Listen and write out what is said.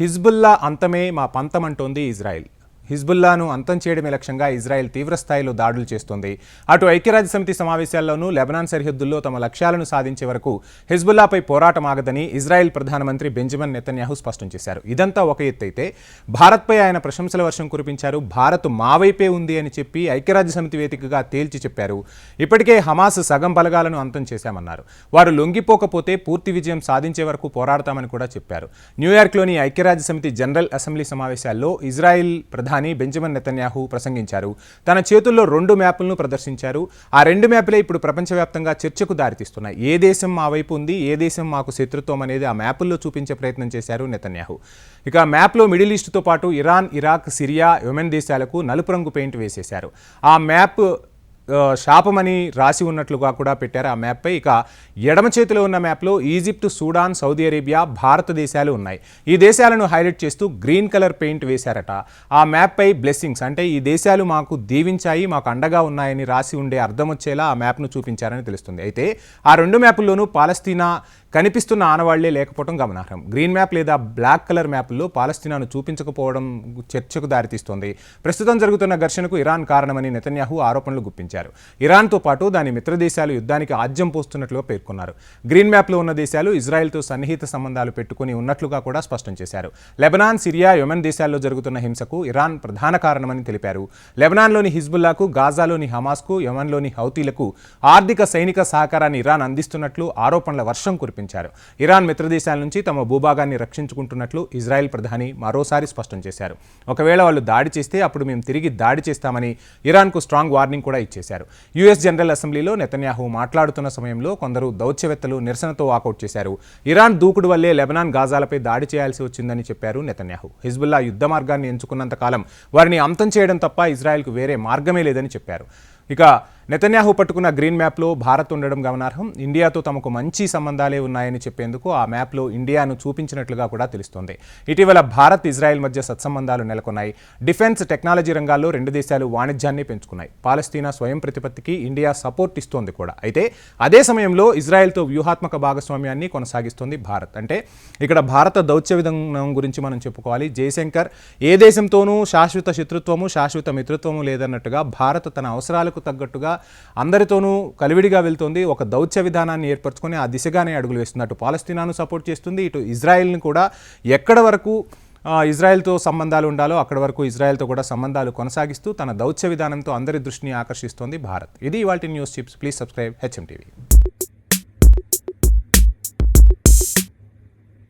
Hezbollah అంతమే మా పంతం అంటోంది ఇజ్రాయెల్. హిజ్బుల్లాను అంతం చేయడమే లక్ష్యంగా ఇజ్రాయెల్ తీవ్రస్థాయిలో దాడులు చేస్తోంది. అటు ఐక్యరాజ్య సమితి సమావేశాల్లోనూ లెబనాన్ సరిహద్దుల్లో తమ లక్ష్యాలను సాధించే వరకు హిజ్బుల్లాపై పోరాటం ఆగదని ఇజ్రాయెల్ ప్రధానమంత్రి బెంజమిన్ నెతన్యాహు స్పష్టం చేశారు. ఇదంతా ఒక ఎత్తైతే భారత్పై ఆయన ప్రశంసల వర్షం కురిపించారు. భారత్ మా వైపే ఉంది అని చెప్పి ఐక్యరాజ్య సమితి వేదికగా తేల్చి చెప్పారు. ఇప్పటికే హమాస్ సగం బలగాలను అంతం చేశామన్నారు. వారు లొంగిపోకపోతే పూర్తి విజయం సాధించే వరకు పోరాడతామని కూడా చెప్పారు. న్యూయార్క్లోని ఐక్యరాజ్య సమితి జనరల్ అసెంబ్లీ సమావేశాల్లో ఇజ్రాయెల్ ప్రధాన బెంజమిన్ నెతన్యాహు ప్రసంగించారు. తన చేతుల్లో రెండు మ్యాపులను ప్రదర్శించారు. ఆ రెండు మ్యాపులే ఇప్పుడు ప్రపంచవ్యాప్తంగా చర్చకు దారితీస్తున్నాయి. ఏ దేశం మా వైపు ఉంది ఏ దేశం మాకు శత్రుత్వం అనేది ఆ మ్యాపుల్లో చూపించే ప్రయత్నం చేశారు నెతన్యాహు. ఇక మ్యాప్లో మిడిల్ ఈస్ట్తో పాటు ఇరాన్ ఇరాక్ సిరియా యెమెన్ దేశాలకు నలుపు రంగు పెయింట్ వేసేశారు. ఆ మ్యాప్ శాపమని రాసి ఉన్నట్లుగా కూడా పెట్టారు ఆ మ్యాప్పై. ఇక ఎడమ చేతిలో ఉన్న మ్యాప్లో ఈజిప్ట్ సూడాన్ సౌదీ అరేబియా భారతదేశాలు ఉన్నాయి. ఈ దేశాలను హైలైట్ చేస్తూ గ్రీన్ కలర్ పెయింట్ వేశారట. ఆ మ్యాప్పై బ్లెస్సింగ్స్ అంటే ఈ దేశాలు మాకు దీవించాయి మాకు అండగా ఉన్నాయని రాసి ఉండే అర్థం వచ్చేలా ఆ మ్యాప్ను చూపించారని తెలుస్తుంది. అయితే ఆ రెండు మ్యాపుల్లోనూ పాలస్తీనా కనిపిస్తున్న ఆనవాళ్ళే లేకపోవడం గమనార్హం. గ్రీన్ మ్యాప్ లేదా బ్లాక్ కలర్ మ్యాప్లో పాలస్తీనాను చూపించకపోవడం చర్చకు దారితీస్తోంది. ప్రస్తుతం జరుగుతున్న ఘర్షణకు ఇరాన్ కారణమని నెతన్యాహు ఆరోపణలు గుప్పించారు. ఇరాన్తో పాటు దాని మిత్రదేశాలు యుద్ధానికి ఆజ్యం పోస్తున్నట్లుగా పేర్కొన్నారు. గ్రీన్ మ్యాప్లో ఉన్న దేశాలు ఇజ్రాయెల్తో సన్నిహిత సంబంధాలు పెట్టుకుని ఉన్నట్లుగా కూడా స్పష్టం చేశారు. లెబనాన్ సిరియా యెమెన్ దేశాల్లో జరుగుతున్న హింసకు ఇరాన్ ప్రధాన కారణమని తెలిపారు. లెబనాన్లోని హిజ్బుల్లాకు గాజాలోని హమాస్కు యెమెన్లోని హౌతీలకు ఆర్థిక సైనిక సహకారాన్ని ఇరాన్ అందిస్తున్నట్లు ఆరోపణల వర్షం కురిపించారు. ఇరాన్ మిత్రదేశాల నుంచి తమ భూభాగాన్ని రక్షించుకుంటున్నట్లు ఇజ్రాయెల్ ప్రధాని మరోసారి స్పష్టం చేశారు. ఒకవేళ వాళ్ళు దాడి చేస్తే అప్పుడు మేము తిరిగి దాడి చేస్తామని ఇరాన్కు స్ట్రాంగ్ వార్నింగ్ కూడా ఇచ్చేశారు. యుఎస్ జనరల్ అసెంబ్లీలో నెతన్యాహు మాట్లాడుతున్న సమయంలో కొందరు దౌత్యవేత్తలు నిరసనతో వాకౌట్ చేశారు. ఇరాన్ దూకుడు వల్లే లెబనాన్ గాజాలపై దాడి చేయాల్సి వచ్చిందని చెప్పారు నెతన్యాహు. హిజ్బుల్లా యుద్ధ మార్గాన్ని ఎంచుకున్నంత కాలం వారిని అంతం చేయడం తప్ప ఇజ్రాయెల్కు వేరే మార్గమే లేదని చెప్పారు. ఇక నెతన్యాహు పట్టుకున్న గ్రీన్ మ్యాప్లో భారత్ ఉండడం గమనార్హం. ఇండియాతో తమకు మంచి సంబంధాలే ఉన్నాయని చెప్పేందుకు ఆ మ్యాప్లో ఇండియాను చూపించినట్లుగా కూడా తెలుస్తోంది. ఇటీవల భారత్ ఇజ్రాయెల్ మధ్య సత్సంబంధాలు నెలకొన్నాయి. డిఫెన్స్ టెక్నాలజీ రంగాల్లో రెండు దేశాలు వాణిజ్యాన్ని పెంచుకున్నాయి. పాలస్తీనా స్వయం ప్రతిపత్తికి ఇండియా సపోర్ట్ ఇస్తోంది కూడా. అయితే అదే సమయంలో ఇజ్రాయెల్తో వ్యూహాత్మక భాగస్వామ్యాన్ని కొనసాగిస్తోంది భారత్. అంటే ఇక్కడ భారత దౌత్య విధానం గురించి మనం చెప్పుకోవాలి. జయశంకర్ ఏ దేశంతోనూ శాశ్వత శత్రుత్వము శాశ్వత మిత్రత్వము లేదన్నట్టుగా భారత్ తన అవసరాలకు తగ్గట్టుగా అందరితోనూ కలివిడిగా వెళ్తుంది. ఒక దౌత్య విధానాన్ని ఏర్పరచుకొని ఆ దిశగానే అడుగులు వేస్తుంది అటు పాలస్తీనాను సపోర్ట్ చేస్తుంది. ఇటు ఇజ్రాయెల్ని కూడా ఎక్కడ వరకు ఇజ్రాయెల్తో సంబంధాలు ఉండాలో అక్కడ వరకు ఇజ్రాయెల్తో కూడా సంబంధాలు కొనసాగిస్తూ తన దౌత్య విధానంతో అందరి దృష్టిని ఆకర్షిస్తోంది భారత్. ఇది ఇవాళ news chips. Please subscribe HM TV.